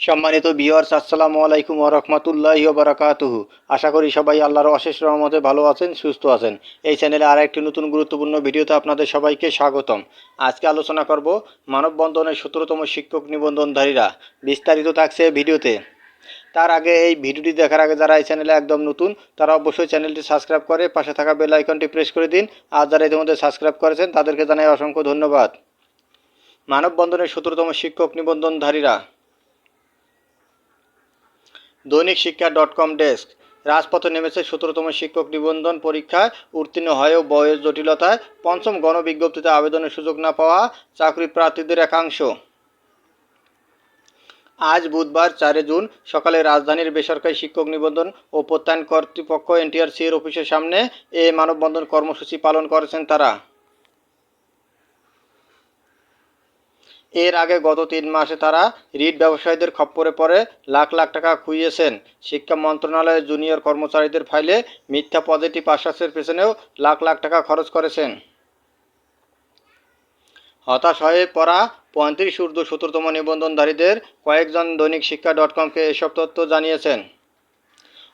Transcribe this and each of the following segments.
সম্মানিত বিহার আসসালামু আলাইকুম রহমতুল্লাহ বারাকাতুহু। আশা করি সবাই আল্লাহর অশেষ রহমতে ভালো আছেন, সুস্থ আছেন। এই চ্যানেলে আর একটি নতুন গুরুত্বপূর্ণ ভিডিওতে আপনাদের সবাইকে স্বাগতম। আজকে আলোচনা করব মানববন্ধনের সতেরোতম শিক্ষক নিবন্ধনধারীরা। বিস্তারিত থাকছে ভিডিওতে। তার আগে এই ভিডিওটি দেখার আগে যারা এই চ্যানেলে একদম নতুন, তারা অবশ্যই চ্যানেলটি সাবস্ক্রাইব করে পাশে থাকা বেল আইকনটি প্রেস করে দিন। আর যারা ইতিমধ্যে সাবস্ক্রাইব করেছেন, তাদেরকে জানাই অসংখ্য ধন্যবাদ। মানববন্ধনের সতেরোতম শিক্ষক নিবন্ধনধারীরা। দৈনিক শিক্ষা ডট কম ডেস্ক। রাজপথে নেমেছে সতেরোতম শিক্ষক নিবন্ধন পরীক্ষায় উত্তীর্ণ হয়েও বয়স জটিলতায় পঞ্চম গণবিজ্ঞপ্তিতে আবেদনের সুযোগ না পাওয়া চাকরি প্রার্থীদের একাংশ। আজ বুধবার চারে জুন সকালে রাজধানীর বেসরকারি শিক্ষক নিবন্ধন ও প্রত্যয়ন কর্তৃপক্ষ এনটিআরসি এর অফিসের সামনে এ মানববন্ধন কর্মসূচি পালন করেছেন তারা। এর আগে গত তিন মাসে তারা রিট ব্যবসায়ীদের খপ্পরে পড়ে লাখ লাখ টাকা খুইয়েছেন। শিক্ষা মন্ত্রণালয়ের জুনিয়র কর্মচারীদের ফাইলে মিথ্যা পজিটিভ আশ্বাসের পেছনেও লাখ লাখ টাকা খরচ করেছেন। হতাশ হয়ে পড়া পঁয়ত্রিশ ঊর্ধ্ব সতেরোতম নিবন্ধনধারীদের কয়েকজন দৈনিক শিক্ষা ডট কমকে এসব তথ্য জানিয়েছেন।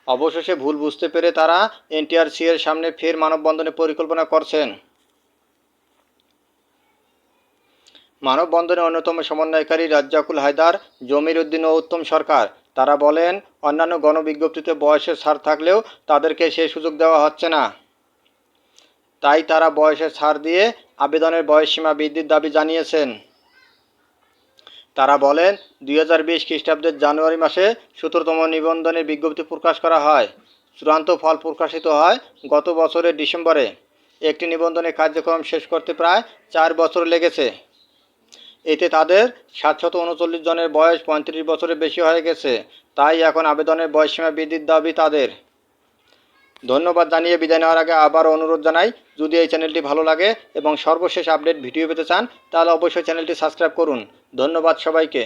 অবশেষে ভুল বুঝতে পেরে তারা এনটিআরসি এর সামনে ফের মানববন্ধনের পরিকল্পনা করছেন। মানববন্ধনের অন্যতম সমন্বয়কারী রাজ্জাকুল হায়দার জমির উদ্দিন ও উত্তম সরকার। তারা বলেন, অন্যান্য গণবিজ্ঞপ্তিতে বয়সের ছাড় থাকলেও তাদেরকে সেই সুযোগ দেওয়া হচ্ছে না। তাই তারা বয়সের ছাড় দিয়ে আবেদনের বয়সসীমা বৃদ্ধির দাবি জানিয়েছেন। তারা বলেন, দুই হাজার বিশ খ্রিস্টাব্দের জানুয়ারি মাসে সতেরোতম নিবন্ধনের বিজ্ঞপ্তি প্রকাশ করা হয়। চূড়ান্ত ফল প্রকাশিত হয় গত বছরের ডিসেম্বরে। একটি নিবন্ধনের কার্যক্রম শেষ করতে প্রায় চার বছর লেগেছে। এতে তাদের সাতশত উনচল্লিশ জনের বয়স পঁয়ত্রিশ বছরের বেশি হয়ে গেছে। তাই এখন আবেদনের বয়সসীমা বৃদ্ধির দাবি তাদের। ধন্যবাদ জানিয়ে বিদায় নেওয়ার আগে আবার অনুরোধ জানাই, যদি এই চ্যানেলটি ভালো লাগে এবং সর্বশেষ আপডেট ভিডিও পেতে চান, তাহলে অবশ্যই চ্যানেলটি সাবস্ক্রাইব করুন। ধন্যবাদ সবাইকে।